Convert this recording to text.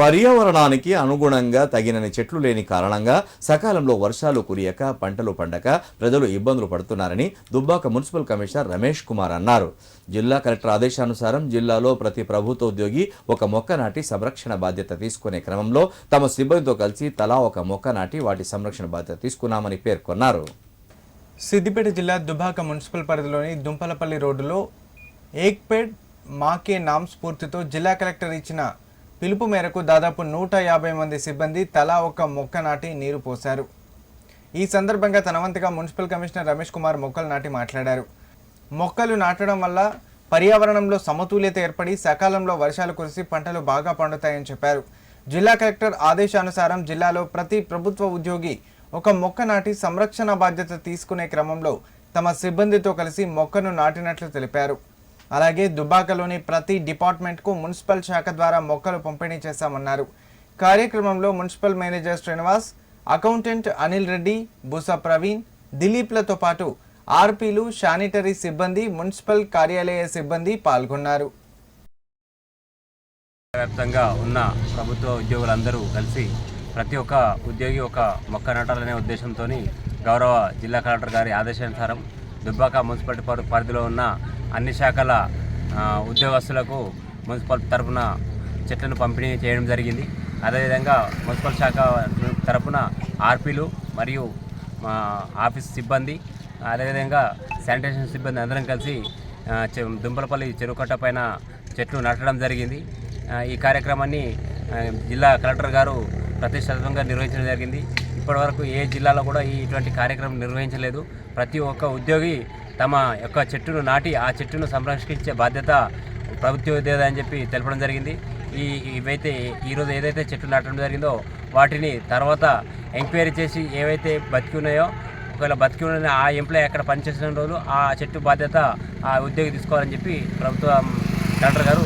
పర్యావరణానికి అనుగుణంగా తగినన్ని చెట్లు లేని కారణంగా సకాలంలో వర్షాలు కురియక పంటలు పండక ప్రజలు ఇబ్బందులు పడుతున్నారని దుబ్బాక మున్సిపల్ కమిషనర్ రమేష్ కుమార్ అన్నారు. జిల్లా కలెక్టర్ ఆదేశానుసారం జిల్లాలో ప్రతి ప్రభుత్వ ఉద్యోగి ఒక మొక్క నాటి సంరక్షణ బాధ్యత తీసుకునే క్రమంలో తమ సిబ్బందితో కలిసి తలా ఒక మొక్క నాటి వాటి సంరక్షణ బాధ్యత తీసుకున్నామని పేర్కొన్నారు. సిద్దిపేట జిల్లా దుబాక మున్సిపల్ పరిధిలోని దుంపలపల్లి రోడ్డులో ఏక్పేట్ మాకే నామ్ స్ఫూర్తితో జిల్లా కలెక్టర్ ఇచ్చిన పిలుపు మేరకు దాదాపు నూట యాభై మంది సిబ్బంది తలా ఒక మొక్క నాటి నీరు పోశారు. ఈ సందర్భంగా తన వంతుగా మున్సిపల్ కమిషనర్ రమేష్ కుమార్ మొక్కలు నాటి మాట్లాడారు. మొక్కలు నాటడం వల్ల పర్యావరణంలో సమతుల్యత ఏర్పడి సకాలంలో వర్షాలు కురిసి పంటలు బాగా పండుతాయని చెప్పారు. జిల్లా కలెక్టర్ ఆదేశానుసారం జిల్లాలో ప్రతి ప్రభుత్వ ఉద్యోగి ఒక మొక్క నాటి సంరక్షణ బాధ్యత తీసుకునే క్రమంలో తమ సిబ్బందితో కలిసి మొక్కను నాటినట్లు తెలిపారు. అలాగే దుబాకలోని ప్రతి డిపార్ట్మెంట్కు మున్సిపల్ శాఖ ద్వారా మొక్కలు పంపిణీ చేశామన్నారు. కార్యక్రమంలో municipal manager Srinivas accountant Anil Reddy Busa Praveen దిలీప్లతో పాటు ఆర్పీలు శానిటరీ సిబ్బంది మున్సిపల్ కార్యాలయ సిబ్బంది పాల్గొన్నారు. వ్యాప్తంగా ఉన్న ప్రభుత్వ ఉద్యోగులందరూ కలిసి ప్రతి ఒక్క ఉద్యోగి ఒక మొక్క నాటాలనే ఉద్దేశంతో గౌరవ జిల్లా కలెక్టర్ గారి ఆదేశానుసారం దుబ్బాక మున్సిపాలిటీ పరిధిలో ఉన్న అన్ని శాఖల ఉద్యోగస్తులకు మున్సిపల్ తరఫున చెట్లను పంపిణీ చేయడం జరిగింది. అదేవిధంగా మున్సిపల్ శాఖ తరఫున ఆర్పీలు మరియు మా ఆఫీస్ సిబ్బంది అదేవిధంగా శానిటేషన్ సిబ్బంది అందరం కలిసి చె- దుంపలపల్లి చెరువుకట్ట పైన చెట్లు నాటడం జరిగింది. ఈ కార్యక్రమాన్ని జిల్లా కలెక్టర్ గారు ప్రతిష్టాత్మకంగా నిర్వహించడం జరిగింది. ఇప్పటివరకు ఏ జిల్లాలో కూడా ఇటువంటి కార్యక్రమం నిర్వహించలేదు. ప్రతి ఒక్క ఉద్యోగి తమ యొక్క చెట్టును నాటి ఆ చెట్టును సంరక్షించే బాధ్యత ప్రభుత్వ అని చెప్పి తెలపడం జరిగింది. ఈ ఇవైతే ఈరోజు ఏదైతే చెట్లు నాటడం జరిగిందో వాటిని తర్వాత ఎంక్వైరీ చేసి ఏవైతే బతికి ఉన్నాయో ఒకవేళ బతికి ఉన్న ఆ ఎంప్లాయ్ అక్కడ పనిచేసిన రోజు ఆ చెట్టు బాధ్యత ఆ ఉద్యోగి తీసుకోవాలని చెప్పి ప్రభుత్వం కలెక్టర్ గారు